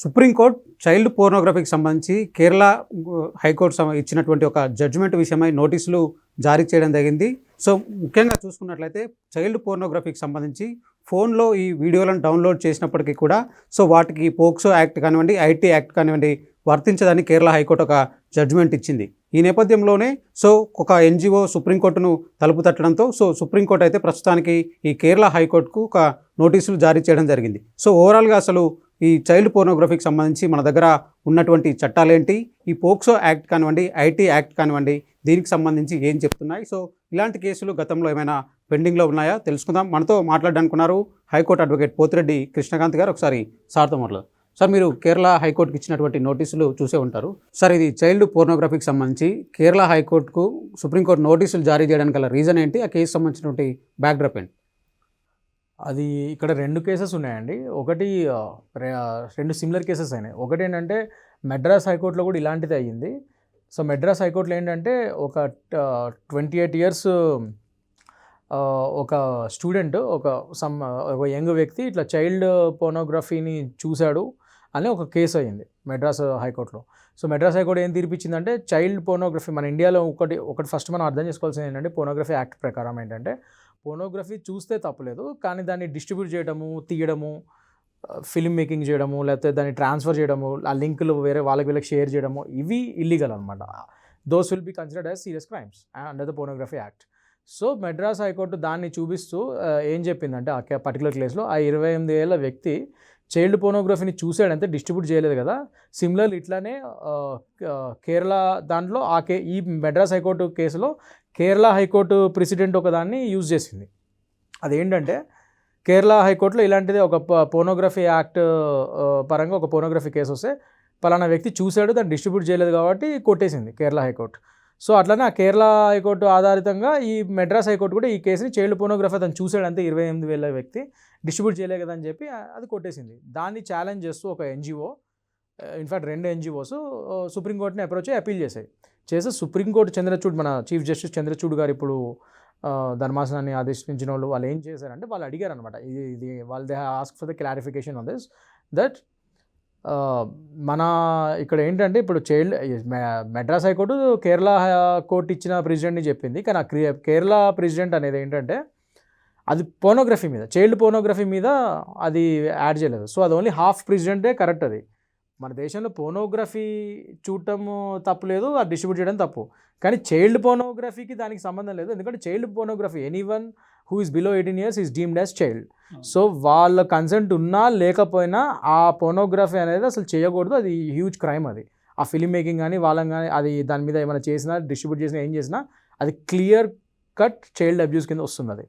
Supreme court child పోర్నోగ్రఫీకి సంబంధించి Kerala high court ఇచ్చినటువంటి ఒక జడ్జిమెంట్ విషయమై నోటీసులు జారీ చేయడం జరిగింది. సో ముఖ్యంగా చూసుకున్నట్లయితే చైల్డ్ పోర్నోగ్రఫీకి సంబంధించి ఫోన్లో ఈ వీడియోలను డౌన్లోడ్ చేసినప్పటికీ కూడా సో వాటికి పోక్సో యాక్ట్ కానివ్వండి ఐటీ యాక్ట్ కానివ్వండి వర్తించదని కేరళ హైకోర్టు ఒక జడ్జిమెంట్ ఇచ్చింది. ఈ నేపథ్యంలోనే సో ఒక ఎన్జిఓ సుప్రీంకోర్టును తలుపు తట్టడంతో సో సుప్రీంకోర్టు అయితే ప్రస్తుతానికి ఈ కేరళ హైకోర్టుకు ఒక నోటీసులు జారీ చేయడం జరిగింది. సో ఓవరాల్గా అసలు ఈ చైల్డ్ పోర్నోగ్రఫీకి సంబంధించి మన దగ్గర ఉన్నటువంటి చట్టాలేంటి? ఈ పోక్సో యాక్ట్ కానివ్వండి ఐటీ యాక్ట్ కానివ్వండి దీనికి సంబంధించి ఏం చెప్తున్నాయి? సో ఇలాంటి కేసులు గతంలో ఏమైనా పెండింగ్లో ఉన్నాయా? తెలుసుకుందాం. మనతో మాట్లాడడానికి ఉన్నారు హైకోర్టు అడ్వకేట్ పోతిరెడ్డి కృష్ణకాంత్ గారు. ఒకసారి సార్తో మాట్లాడు సార్ మీరు కేరళ హైకోర్టుకి ఇచ్చినటువంటి నోటీసులు చూసే ఉంటారు. సార్ ఇది చైల్డ్ పోర్నోగ్రఫీకి సంబంధించి కేరళ హైకోర్టుకు సుప్రీంకోర్టు నోటీసులు జారీ చేయడానికి గల రీజన్ ఏంటి? ఆ కేసు సంబంధించినటువంటి బ్యాక్డ్రాప్ ఏంటి? అది ఇక్కడ రెండు కేసెస్ ఉన్నాయండి. ఒకటి రెండు సిమిలర్ కేసెస్ అయినాయి. ఒకటి ఏంటంటే మెడ్రాస్ హైకోర్టులో కూడా ఇలాంటిది అయ్యింది. సో మెడ్రాస్ హైకోర్టులో ఏంటంటే ఒక ట్వంటీ ఎయిట్ ఇయర్స్ ఒక స్టూడెంట్ ఒక సమ్ ఒక యంగ్ వ్యక్తి ఇట్లా చైల్డ్ పోర్నోగ్రఫీని చూశాడు అని ఒక కేసు అయ్యింది మెడ్రాస్ హైకోర్టులో. సో మెడ్రాస్ హైకోర్టు ఏం తీర్పిచ్చిందంటే చైల్డ్ పోర్నోగ్రఫీ మన ఇండియాలో ఒకటి ఒకటి ఫస్ట్ మనం అర్థం చేసుకోవాల్సింది ఏంటంటే పోర్నోగ్రఫీ యాక్ట్ ప్రకారం ఏంటంటే పోర్నోగ్రఫీ చూస్తే తప్పలేదు కానీ దాన్ని డిస్ట్రిబ్యూట్ చేయడము తీయడము ఫిల్మ్ మేకింగ్ చేయడము లేకపోతే దాన్ని ట్రాన్స్ఫర్ చేయడము ఆ లింకులు వేరే వాళ్ళకి వీళ్ళకి షేర్ చేయడము ఇవి ఇల్లీగల్ అనమాట those will be considered as serious crimes under the pornography act so Madras high court దాన్ని చూపిస్తూ uh, ఏం చెప్పిందంటే ఆ పర్టికులర్ కేసులో ఆ ఇరవై ఎనిమిది ఏళ్ళ వ్యక్తి చైల్డ్ పోర్నోగ్రఫీని చూసాడంటే డిస్ట్రిబ్యూట్ చేయలేదు కదా. సిమిలర్ ఇట్లానే uh, uh, కేరళ దాంట్లో ఆ కే ఈ మెడ్రాస్ హైకోర్టు కేసులో కేరళ హైకోర్టు ప్రెసిడెంట్ ఒకదాన్ని యూజ్ చేసింది. అదేంటంటే కేరళ హైకోర్టులో ఇలాంటిది ఒక పోనోగ్రఫీ యాక్ట్ పరంగా ఒక పోనోగ్రఫీ కేసు వస్తే పలానా వ్యక్తి చూశాడు దాన్ని డిస్ట్రిబ్యూట్ చేయలేదు కాబట్టి కొట్టేసింది కేరళ హైకోర్టు. సో అట్లనే ఆ కేరళ హైకోర్టు ఆధారితంగా ఈ మెడ్రాస్ హైకోర్టు కూడా ఈ కేసుని చైల్డ్ పోనోగ్రఫీ అతను చూశాడంతే ఇరవై ఎనిమిది వేల వ్యక్తి డిస్ట్రిబ్యూట్ చేయలే కదా అని చెప్పి అది కొట్టేసింది. దాన్ని ఛాలెంజ్ చేస్తూ ఒక ఎన్జిఓ ఇన్ఫాక్ట్ రెండు ఎన్జిఓస్ సుప్రీంకోర్టుని అప్రోచ్ అయ్యి అప్పీల్ చేశాయి. చేసే సుప్రీంకోర్టు చంద్రచూడ్ మన చీఫ్ జస్టిస్ చంద్రచూడ్ గారు ఇప్పుడు ధర్మాసనాన్ని ఆదేశించిన వాళ్ళు వాళ్ళు ఏం చేశారంటే వాళ్ళు అడిగారు అనమాట ఇది ఇది వాళ్ళ they ask for the clarification on this that మన ఇక్కడ ఏంటంటే ఇప్పుడు child Madras high court Kerala court ఇచ్చిన ప్రెసిడెంట్ని చెప్పింది. కానీ ఆ క్రి- కేరళ ప్రెసిడెంట్ అనేది ఏంటంటే అది పోనోగ్రఫీ మీద చైల్డ్ పోనోగ్రఫీ మీద అది యాడ్ చేయలేదు. సో అది ఓన్లీ హాఫ్ ప్రెసిడెంటే కరెక్ట్ అది. మన దేశంలో పోర్నోగ్రఫీ చూడటం తప్పులేదు అది డిస్ట్రిబ్యూట్ చేయడం తప్పు. కానీ చైల్డ్ పోర్నోగ్రఫీకి దానికి సంబంధం లేదు. ఎందుకంటే child pornography anyone who is below eighteen years is deemed as child. So వాళ్ళ కన్సెంట్ ఉన్నా లేకపోయినా ఆ పోర్నోగ్రఫీ అనేది అసలు చేయకూడదు. అది హ్యూజ్ క్రైమ్ అది. ఆ ఫిలిం మేకింగ్ కానీ వాళ్ళని కానీ అది దాని మీద ఏమైనా చేసినా డిస్ట్రిబ్యూట్ చేసినా ఏం చేసినా అది క్లియర్ కట్ చైల్డ్ అబ్యూస్ కింద వస్తుంది అది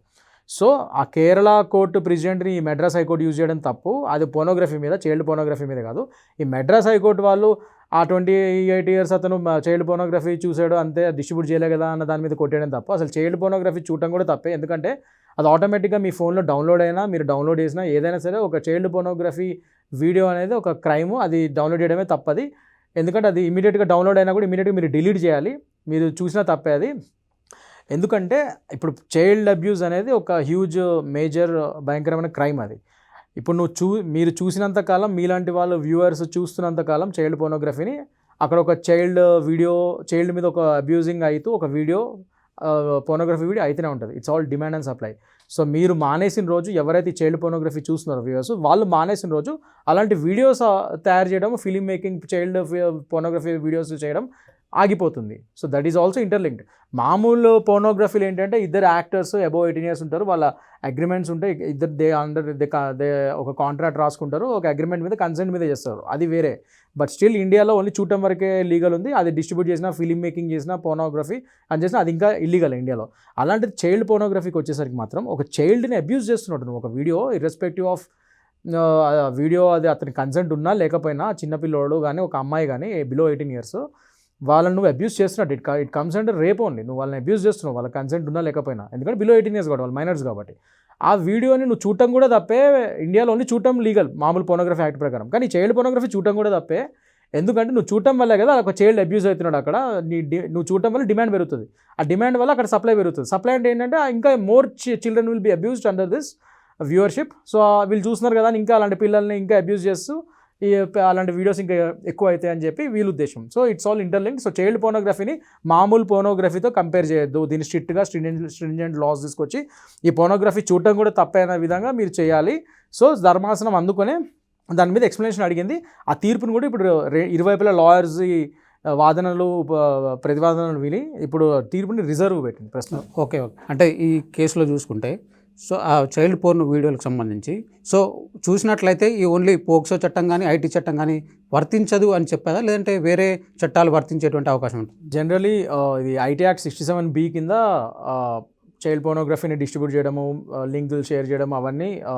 సో ఆ కేరళ కోర్టు ప్రెసిడెంట్ని ఈ మెడ్రాస్ హైకోర్టు యూజ్ చేయడం తప్పు. అది పోనోగ్రఫీ మీద చైల్డ్ పోనోగ్రఫీ మీద కాదు. ఈ మెడ్రాస్ హైకోర్టు వాళ్ళు ఆ ట్వంటీ ఎయిట్ ఇయర్స్ అతను చైల్డ్ పోనోగ్రఫీ చూసాడు అంతే డిస్ట్రిబ్యూట్ చేయలే కదా అన్న దాని మీద కొట్టేయడం తప్పు. అసలు చైల్డ్ పోనోగ్రఫీ చూడటం కూడా తప్పే. ఎందుకంటే అది ఆటోమేటిక్గా మీ ఫోన్లో డౌన్లోడ్ అయినా మీరు డౌన్లోడ్ చేసినా ఏదైనా సరే ఒక చైల్డ్ పోనోగ్రఫీ వీడియో అనేది ఒక క్రైమ్ అది డౌన్లోడ్ చేయడమే తప్పది. ఎందుకంటే అది ఇమీడియట్గా డౌన్లోడ్ అయినా కూడా ఇమీడియట్గా మీరు డిలీట్ చేయాలి. మీరు చూసినా తప్పే అది. ఎందుకంటే ఇప్పుడు చైల్డ్ అబ్యూస్ అనేది ఒక హ్యూజ్ మేజర్ భయంకరమైన క్రైమ్ అది. ఇప్పుడు నువ్వు చూ మీరు చూసినంత కాలం మీలాంటి వాళ్ళు వ్యూవర్స్ చూస్తున్నంత కాలం చైల్డ్ పోర్నోగ్రఫీని అక్కడ ఒక చైల్డ్ వీడియో చైల్డ్ మీద ఒక అబ్యూజింగ్ అవుతూ ఒక వీడియో పోర్నోగ్రఫీ వీడియో అయితేనే ఉంటుంది. It's all demand and supply so మీరు మానేసిన రోజు ఎవరైతే చైల్డ్ పోర్నోగ్రఫీ చూస్తున్నారో వ్యూవర్స్ వాళ్ళు మానేసిన రోజు అలాంటి వీడియోస్ తయారు చేయడం film making child pornography videos చేయడం ఆగిపోతుంది. So that is also interlinked మామూలు పోర్నోగ్రఫీలు ఏంటంటే ఇద్దరు యాక్టర్స్ అబౌవ్ ఎయిటీన్ ఇయర్స్ ఉంటారు. వాళ్ళ అగ్రిమెంట్స్ ఉంటాయి. ఇద్దరు దే అండర్ దే దే ఒక కాంట్రాక్ట్ రాసుకుంటారు. ఒక అగ్రిమెంట్ మీద కన్సెంట్ మీద చేస్తారు. అది వేరే. బట్ స్టిల్ ఇండియాలో ఓన్లీ చూడటం వరకే లీగల్ ఉంది. అది డిస్ట్రిబ్యూట్ చేసిన ఫిలిం మేకింగ్ చేసిన పోర్నోగ్రఫీ అని చేసిన అది ఇంకా ఇల్లీగల్ ఇండియాలో అలాంటిది చైల్డ్ పోర్నోగ్రఫీకి వచ్చేసరికి మాత్రం ఒక చైల్డ్ని అబ్యూస్ చేస్తున్నట్టు ఒక వీడియో ఇర్రెస్పెక్టివ్ ఆఫ్ వీడియో అది అతని కన్సెంట్ ఉన్నా లేకపోయినా చిన్నపిల్లోడు కానీ ఒక అమ్మాయి కానీ బిలో ఎయిటీన్ ఇయర్స్ వాళ్ళని నువ్వు అబ్యూస్ చేస్తున్నట్టు it it comes under rape only నువ్వు వాళ్ళని అబ్యూస్ చేస్తున్నావు. వాళ్ళ కన్సెంట్ ఉన్నా లేకపోయినా. ఎందుకంటే బిలో ఎయిటీన్ ఇయర్స్ కాబట్టి వాళ్ళు మైనర్స్ కాబట్టి. ఆ వీడియోని నువ్వు చూడటం కూడా తప్పే. ఇండియాలో ఓన్లీ చూడటం లీగల్ మామూలు పోనోగ్రఫీ యాక్ట్ ప్రకారం. కానీ చైల్డ్ పోనోగ్రఫీ చూడటం కూడా తప్పే. ఎందుకంటే నువ్వు చూడటం వల్లే కదా ఒక చైల్డ్ అబ్యూస్ అవుతున్నాడు అక్కడ. నీ నువ్వు చూడటం వల్ల డిమాండ్ పెరుగుతుంది. ఆ డిమాండ్ వల్ల అక్కడ సప్లై పెరుగుతుంది. సప్లై అంటే ఏంటంటే ఇంకా more children will be abused under this viewership so వీళ్ళు చూస్తున్నారు కదా ఇంకా అలాంటి పిల్లల్ని ఇంకా అబ్యూస్ చేస్తూ అలాంటి వీడియోస్ ఇంకా ఎక్కువ అవుతాయి అని చెప్పి వీళ్ళ ఉద్దేశం. So it's all interlink so child పోనోగ్రఫీని మామూలు పోనోగ్రఫీతో కంపేర్ చేయొద్దు. దీన్ని స్ట్రిక్ట్గా స్ట్రింజెంట్ స్ట్రింజెంట్ లాస్ తీసుకొచ్చి ఈ పోనోగ్రఫీ చూడటం కూడా తప్పైన విధంగా మీరు చేయాలి. సో ధర్మాసనం అందుకనే దాని మీద ఎక్స్ప్లెనేషన్ అడిగింది. ఆ తీర్పును కూడా ఇప్పుడు రె- ఇరువైపుల లాయర్స్ వాదనలు ప్రతివాదనలు విని ఇప్పుడు తీర్పుని రిజర్వ్ పెట్టింది ప్రస్తుతం. Okay okay. అంటే ఈ కేసులో చూసుకుంటే సో ఆ చైల్డ్ పోర్న్ వీడియోలకు సంబంధించి. సో చూసినట్లయితే ఈ ఓన్లీ పోక్సో చట్టం కానీ ఐటీ చట్టం కానీ వర్తించదు అని చెప్పేదా లేదంటే వేరే చట్టాలు వర్తించేటువంటి అవకాశం ఉంటుంది? జనరలీ ఇది IT act sixty seven B కింద చైల్డ్ పోర్నోగ్రఫీని డిస్ట్రిబ్యూట్ చేయడము లింకులు షేర్ చేయడం అవన్నీ ఆ,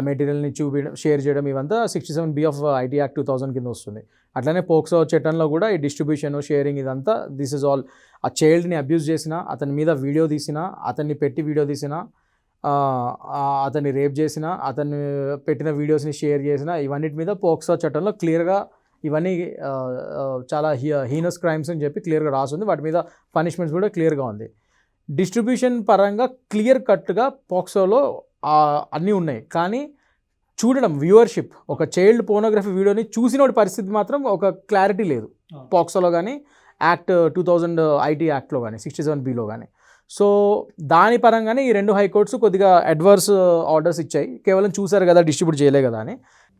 మెటీరియల్ని చూపించడం షేర్ చేయడం ఇవంతా sixty seven B of IT act two thousand కింద వస్తుంది. అట్లనే పోక్సో చట్టంలో కూడా ఈ డిస్ట్రిబ్యూషన్ షేరింగ్ ఇదంతా దిస్ ఇస్ ఆల్. ఆ చైల్డ్ని అబ్యూస్ చేసిన అతని మీద వీడియో తీసిన అతన్ని పెట్టి వీడియో తీసినా అతన్ని రేప్ చేసిన అతన్ని పెట్టిన వీడియోస్ని షేర్ చేసిన ఇవన్నిటి మీద పోక్సో చట్టంలో క్లియర్గా ఇవన్నీ చాలా హీ హీనస్ క్రైమ్స్ అని చెప్పి క్లియర్గా రాస్తుంది వాటి మీద పనిష్మెంట్స్ కూడా క్లియర్గా ఉంది. డిస్ట్రిబ్యూషన్ పరంగా క్లియర్ కట్గా పోక్సోలో అన్నీ ఉన్నాయి. కానీ చూడడం వ్యూవర్షిప్ ఒక చైల్డ్ పోనోగ్రఫీ వీడియోని చూసినోడి పరిస్థితి మాత్రం ఒక క్లారిటీ లేదు. పోక్సోలో కానీ యాక్ట్ టూ థౌజండ్ ఐటీ యాక్ట్లో కానీ సిక్స్టీ సెవెన్ బీలో కానీ సో దాని పరంగానే ఈ రెండు హైకోర్ట్స్ కొద్దిగా అడ్వర్స్ ఆర్డర్స్ uh, ఇచ్చాయి. కేవలం చూసారు కదా డిస్ట్రిబ్యూట్ చేయలే కదా అని.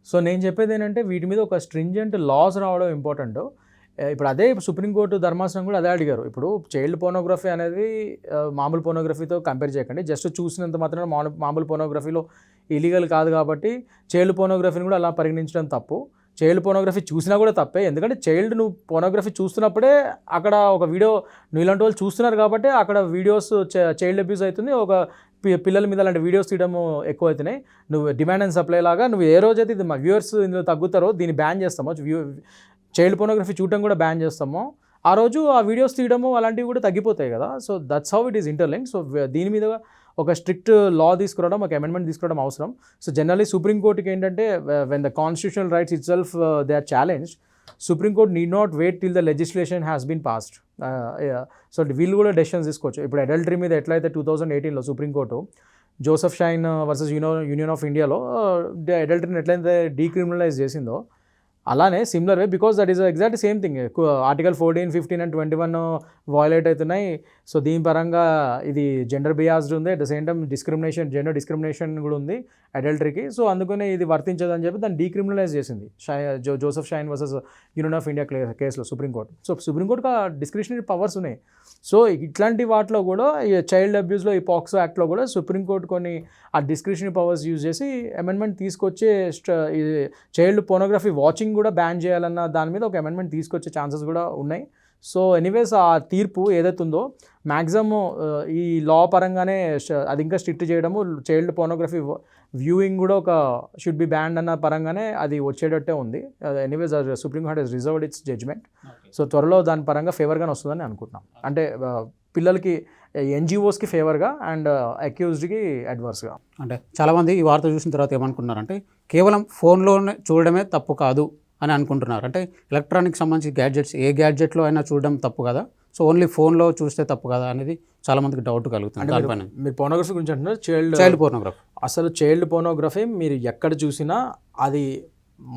సో నేను చెప్పేది ఏంటంటే వీటి మీద ఒక స్ట్రింజెంట్ లాస్ రావడం ఇంపార్టెంట్ ఇప్పుడు అదే సుప్రీంకోర్టు ధర్మాసనం కూడా అదే అడిగారు. ఇప్పుడు చైల్డ్ పోనోగ్రఫీ అనేది uh, మామూలు పోనోగ్రఫీతో కంపేర్ చేయకండి. జస్ట్ చూసినంత మాత్రమే మామూలు పోనోగ్రఫీలో ఇలీగల్ కాదు కాబట్టి చైల్డ్ పోనోగ్రఫీని కూడా అలా పరిగణించడం తప్పు. చైల్డ్ పోనోగ్రఫీ చూసినా కూడా తప్పే. ఎందుకంటే చైల్డ్ నువ్వు పోనోగ్రఫీ చూస్తున్నప్పుడే అక్కడ ఒక వీడియో నువ్వు ఇలాంటి వాళ్ళు చూస్తున్నారు కాబట్టి అక్కడ వీడియోస్ చైల్డ్ అబ్యూస్ అవుతుంది. ఒక పిల్లల మీద అలాంటి వీడియోస్ తీయడం ఎక్కువ అవుతున్నాయి నువ్వు డిమాండ్ అండ్ సప్లై లాగా నువ్వు ఏ రోజైతే ఇది మా వ్యూవర్స్ ఇందులో తగ్గుతారో దీన్ని బ్యాన్ చేస్తామో. వ్యూ చైల్డ్ పోనోగ్రఫీ చూడటం కూడా బ్యాన్ చేస్తాము. ఆ రోజు ఆ వీడియోస్ తీయడము అలాంటివి కూడా తగ్గిపోతాయి కదా. So that's how it is interlink so దీని మీద ఒక స్ట్రిక్ట్ లా తీసుకురావడం ఒక అమెండ్మెంట్ తీసుకురావడం అవసరం. సో జనరల్లీ సుప్రీంకోర్టుకి ఏంటంటే when the constitutional rights itself they are challenge supreme court need not wait till the legislation has been passed so వీళ్ళు కూడా డెసిషన్స్ తీసుకోవచ్చు. ఇప్పుడు అడల్టరీ మీద ఎట్లయితే టూ థౌజండ్ ఎయిటీన్లో supreme court Joseph Shine versus you know union of ఇండియాలో అడల్టరీని ఎట్లయితే డీక్రిమినలైజ్ చేసిందో అలానే similar way because that is exact same thing article fourteen fifteen and twenty one violate అవుతున్నాయి. సో దీని పరంగా ఇది జెండర్ బియాస్డ్ ఉంది. At the same time discrimination gender discrimination కూడా ఉంది అడల్టరీకి సో అందుకనే ఇది వర్తించదని చెప్పి దాన్ని డీక్రిమినలైజ్ చేసింది. షై జో Joseph Shine versus union of India కేసులో సుప్రీంకోర్టు సో సుప్రీంకోర్టుకి ఆ డిస్క్రిషనరీ పవర్స్ ఉన్నాయి. సో ఇట్లాంటి వాటిలో కూడా ఈ చైల్డ్ అబ్యూస్లో ఈ పాక్సో యాక్ట్లో కూడా సుప్రీంకోర్టు కొన్ని ఆ డిస్క్రిషనరీ పవర్స్ యూజ్ చేసి అమెండ్మెంట్ తీసుకొచ్చే స్ట- ఈ చైల్డ్ పోనోగ్రఫీ వాచింగ్ కూడా బ్యాన్ చేయాలన్న దాని మీద ఒక అమెండ్మెంట్ తీసుకొచ్చే ఛాన్సెస్ కూడా ఉన్నాయి. సో ఎనీవేస్ ఆ తీర్పు ఏదైతే ఉందో మ్యాక్సిమం ఈ లా పరంగానే అది ఇంకా స్ట్రిక్ట్ చేయడము చైల్డ్ పోనోగ్రఫీ వ్యూయింగ్ కూడా ఒక షుడ్ బి బ్యాండ్ అన్న పరంగానే అది వచ్చేటట్టే ఉంది. Anyways supreme court has reserved its judgement so త్వరలో దాని పరంగా ఫేవర్గానే వస్తుందని అనుకుంటున్నాం. అంటే పిల్లలకి ఎన్జిఓస్కి ఫేవర్గా అండ్ అక్యూజ్డ్కి అడ్వర్స్గా అంటే చాలామంది ఈ వార్త చూసిన తర్వాత ఏమనుకుంటున్నారంటే కేవలం ఫోన్లోనే చూడడమే తప్పు కాదు. అని అనుకుంటున్నారు. అంటే ఎలక్ట్రానిక్ సంబంధించి గ్యాడ్జెట్స్ ఏ గ్యాడ్జెట్లో అయినా చూడడం తప్పు కదా? సో ఓన్లీ ఫోన్లో చూస్తే తప్పు కదా అనేది చాలామందికి డౌట్ కలుగుతుంది దానిపైన. మీరు పోనోగ్రఫీ గురించి అంటున్నారు చైల్డ్ చైల్డ్ పోర్నోగ్రఫీ అసలు చైల్డ్ పోనోగ్రఫీ మీరు ఎక్కడ చూసినా అది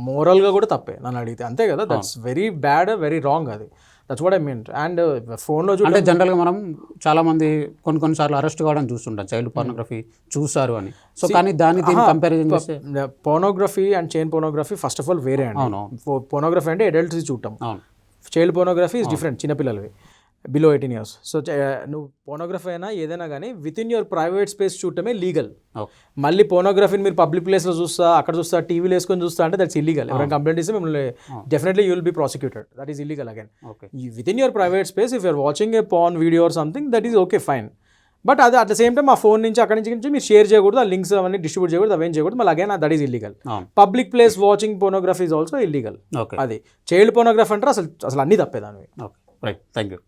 మోరల్గా కూడా తప్పే నన్ను అడిగితే. అంతే కదా? That's very bad very wrong అది. That's what I mean and ఫోన్లో అంటే జనరల్గా మనం చాలా మంది కొన్ని కొన్నిసార్లు అరెస్ట్ కావడం చూస్తుంటాం. చైల్డ్ పోర్నోగ్రఫీ చూసారు అని. సో కానీ దీన్ని కంపారిజన్ చేస్తే? పోనోగ్రఫీ అండ్ చైన్ పోనోగ్రఫీ ఫస్ట్ ఆఫ్ ఆల్ వేరే అండి. అవును. పోనోగ్రఫీ అంటే అడల్ట్స్ చూడటం. చైల్డ్ పోనోగ్రఫీ ఇస్ డిఫరెంట్ చిన్నపిల్లలవి. బిలో ఎయిటీన్ ఇయర్స్ సో నువ్వు పోనోగ్రఫీ అయినా ఏదైనా కానీ with in your private space చూడటమే లీగల్ మళ్ళీ పోనోగ్రఫీని మీరు పబ్లిక్ ప్లేస్లో చూస్తా అక్కడ చూస్తా టీవీలో వేసుకొని చూస్తా అంటే దట్స్ ఇల్లీగల్ ఎవరైనా కంప్లైంట్ ఇస్తే మిమ్మల్ని definitely you will be prosecuted that is illegal again within your private space if you're watching a porn video or something that is okay fine but అది అట్ ద సేమ్ టైం ఆ phone నుంచి అక్కడి నుంచి నుంచి మీరు share చేయకూడదు ఆ links అవన్నీ డిస్ట్రిబ్యూట్ చేయకూడదు అవేం చేయకూడదు. మళ్ళీ again that is illegal public place watching pornography is also illegal okay అది. చైల్డ్ పోనోగ్రఫీ అంటే అసలు అసలు అన్ని తప్పే దానివి. Okay right thank you.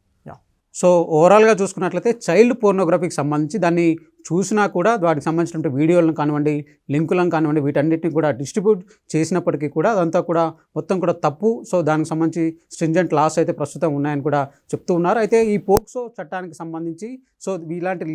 So ఓవరాల్గా చూసుకున్నట్లయితే చైల్డ్ పోర్నోగ్రఫీకి సంబంధించి దాన్ని చూసినా కూడా వాటికి సంబంధించినటువంటి వీడియోలను కానివ్వండి లింకులను కానివ్వండి వీటన్నిటిని కూడా డిస్ట్రిబ్యూట్ చేసినప్పటికీ కూడా అదంతా కూడా మొత్తం కూడా తప్పు. సో దానికి సంబంధించి స్ట్రింజెంట్ లాస్ అయితే ప్రస్తుతం ఉన్నాయని కూడా చెప్తూ ఉన్నారు. అయితే ఈ పోక్సో చట్టానికి సంబంధించి సో ఇలాంటి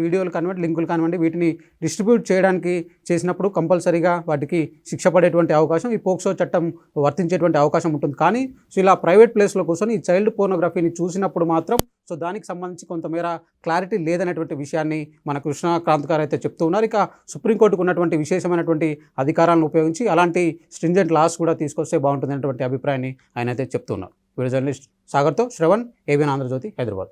వీడియోలు కానివ్వండి లింకులు కానివ్వండి వీటిని డిస్ట్రిబ్యూట్ చేయడానికి చేసినప్పుడు కంపల్సరీగా వాటికి శిక్ష పడేటువంటి అవకాశం ఈ పోక్సో చట్టం వర్తించేటువంటి అవకాశం ఉంటుంది. కానీ సో ఇలా ప్రైవేట్ ప్లేస్లో కూర్చొని ఈ చైల్డ్ పోర్నోగ్రఫీని చూసినప్పుడు మాత్రం సో దానికి సంబంధించి కొంతమేర క్లారిటీ లేదనేటువంటి విషయాన్ని మన కృష్ణకాంత్ గారు అయితే చెప్తూ ఉన్నారు. ఇక సుప్రీంకోర్టుకు ఉన్నటువంటి విశేషమైనటువంటి అధికారాలను ఉపయోగించి అలాంటి స్ట్రింజెంట్ లాస్ కూడా తీసుకొస్తే బాగుంటుందనేటువంటి అభిప్రాయాన్ని ఆయన అయితే చెప్తున్నారు వీడియో జర్నలిస్ట్ సాగర్తో శ్రవణ్ ఏబిఎన్ ఆంధ్రజ్యోతి హైదరాబాద్.